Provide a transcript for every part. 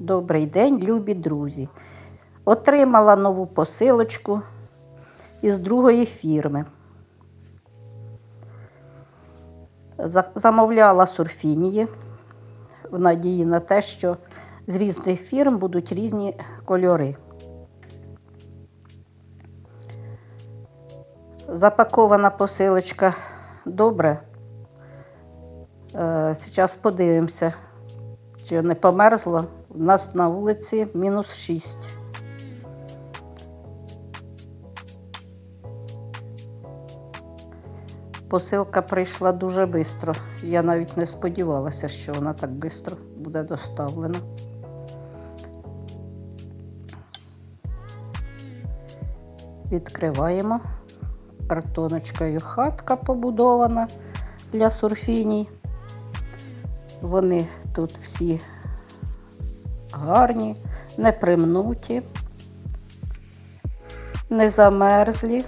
Добрий день, любі друзі. Отримала нову посилочку із другої фірми. Замовляла сурфінії в надії на те, що з різних фірм будуть різні кольори. Запакована посилочка добре. Зараз подивимося, чи не померзло. У нас на вулиці мінус 6. Посилка прийшла дуже швидко. Я навіть не сподівалася, що вона так швидко буде доставлена. Відкриваємо. Картоночкою хатка побудована для сурфіній. Вони тут всі гарні, не примнуті, не замерзлі.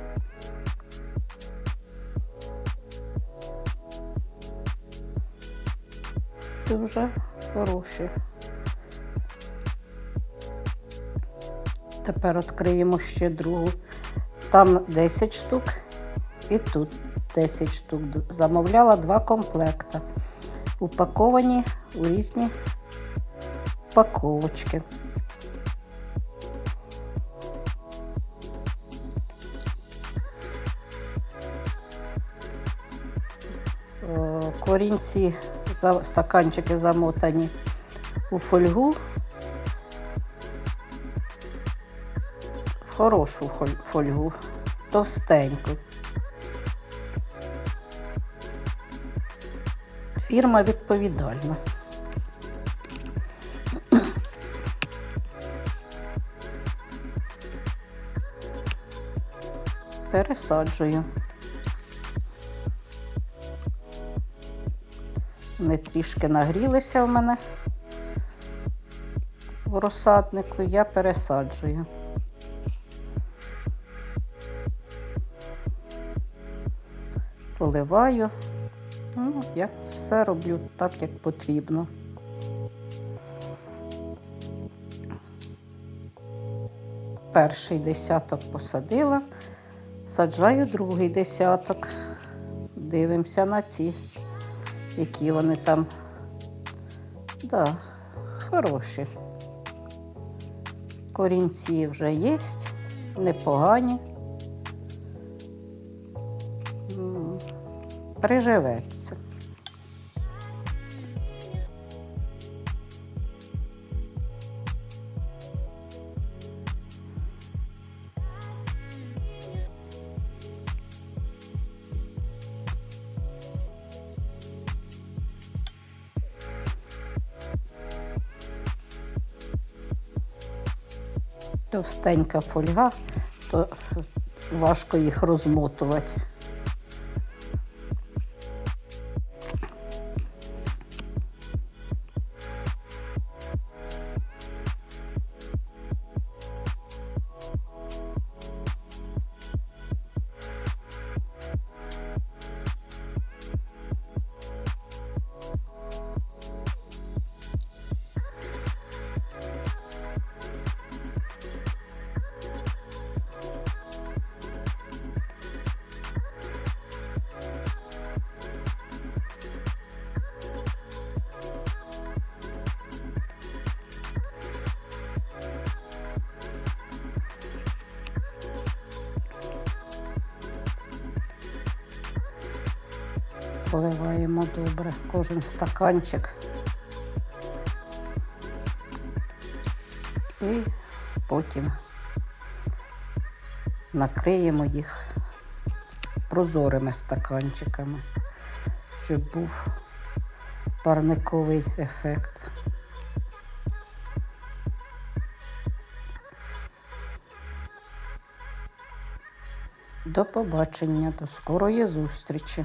Дуже хороші. Тепер відкриємо ще другу. Там 10 штук і тут 10 штук. Замовляла два комплекта. Упаковані у різні упаковочки. Корінці, стаканчики замотані у фольгу. В хорошу фольгу, товстеньку. Фірма відповідальна. Пересаджую. Вони трішки нагрілися в мене в розсаднику, я пересаджую. Поливаю. Ну, я все роблю так, як потрібно. Перший десяток посадила, саджаю другий десяток. Дивимося на ці, які вони там. Да, хороші. Корінці вже є, непогані. Приживеться. Товстенька фольга, то важко їх розмотувати. Поливаємо добре кожен стаканчик. І потім накриємо їх прозорими стаканчиками, щоб був парниковий ефект. До побачення, до скорої зустрічі.